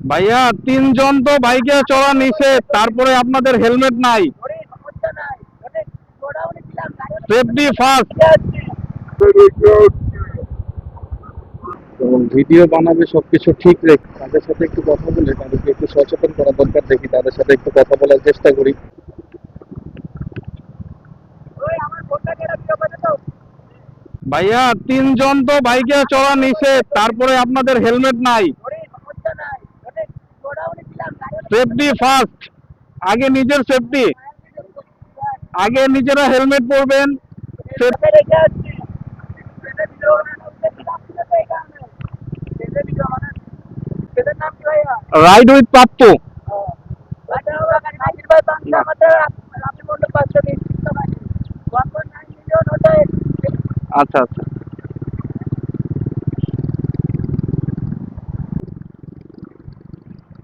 ভাইয়া তিনজন তো বাইকে চড়া নিষেধ তারপরে আপনাদের হেলমেট নাই। সেফটি ফার্স্ট এবং ভিডিও বানাবে সবকিছু ঠিক রেখে তাদের সাথে একটু কথা বলে তাদেরকে একটু সচেতন করা দরকার দেখি তাদের সাথে একটু কথা বলার চেষ্টা করি। ভাইয়া তিনজন তো বাইকে চড়া নিষেধ তারপরে আপনাদের হেলমেট নাই। সেফটি ফার্স্ট আগে নিজের সেফটি আগে নিজেরা হেলমেট পরবেন। রাইড উইথ পাপ্পু আচ্ছা আচ্ছা।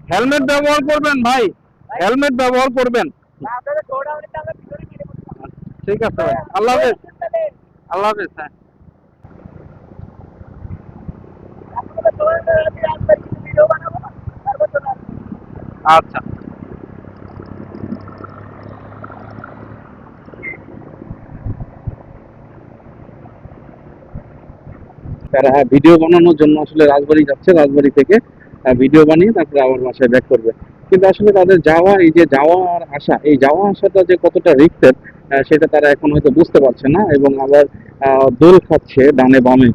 হেলমেট ব্যবহার করবেন ভাই, হেলমেট ব্যবহার করবেন। ঠিক আছে আল্লাহ আল্লাহ হ্যাঁ। আচ্ছা। তারা ভিডিও বানানোর জন্য আসলে রাজবাড়ি যাচ্ছে, রাজবাড়ি থেকে ভিডিও বানিয়ে তারপরে আবার বাসায় ব্যাক করবে। কিন্তু আসলে তাদের যাওয়া, এই যে যাওয়া আর আসা, এই যাওয়া আসাটা যে কতটা রিক্সের সেটা তারা এখন হয়তো বুঝতে পারছে না এবং আবার দোল খাচ্ছে ডানে বামে।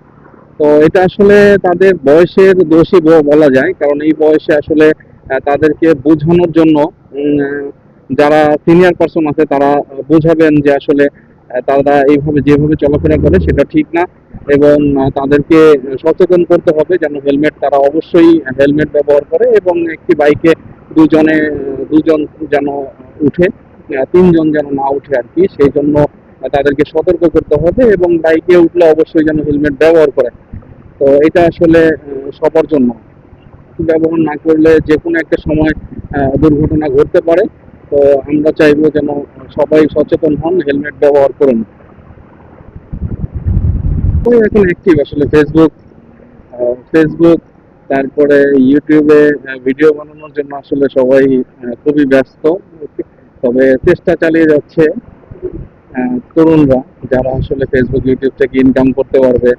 তো এটা আসলে তাদের বয়সের দোষী বলা যায়। কারণ এই বয়সে আসলে তাদেরকে বোঝানোর জন্য যারা সিনিয়র পার্সন আছে তারা বোঝাবেন যে আসলে তারা এইভাবে যেভাবে চলাফেরা করে সেটা ঠিক না এবং তাদেরকে সচেতন করতে হবে যেন হেলমেট তারা অবশ্যই হেলমেট ব্যবহার করে এবং একটি বাইকে দুজনে দুজন যেন উঠে তিনজন যেন না উঠে আর কি, সেই জন্য তাদেরকে সতর্ক করতে হবে এবং বাইকে উঠলে অবশ্যই যেন হেলমেট ব্যবহার করে। তো এটা আসলে সবার জন্য। ব্যবহার না করলে যে কোনো একটা সময় দুর্ঘটনা ঘটতে পারে। তো আমরা চাইব যেন সবাই সচেতন হন হেলমেট ব্যবহার করুন। এখন অ্যাক্টিভ আসলে ফেসবুক ফেসবুক তারপরে ইউটিউবে ভিডিও বানানোর জন্য আসলে সবাই খুবই ব্যস্ত। তবে চেষ্টা চালিয়ে যাচ্ছে তরুণরা যারা আসলে ফেসবুক ইউটিউব থেকে ইনকাম করতে পারবে।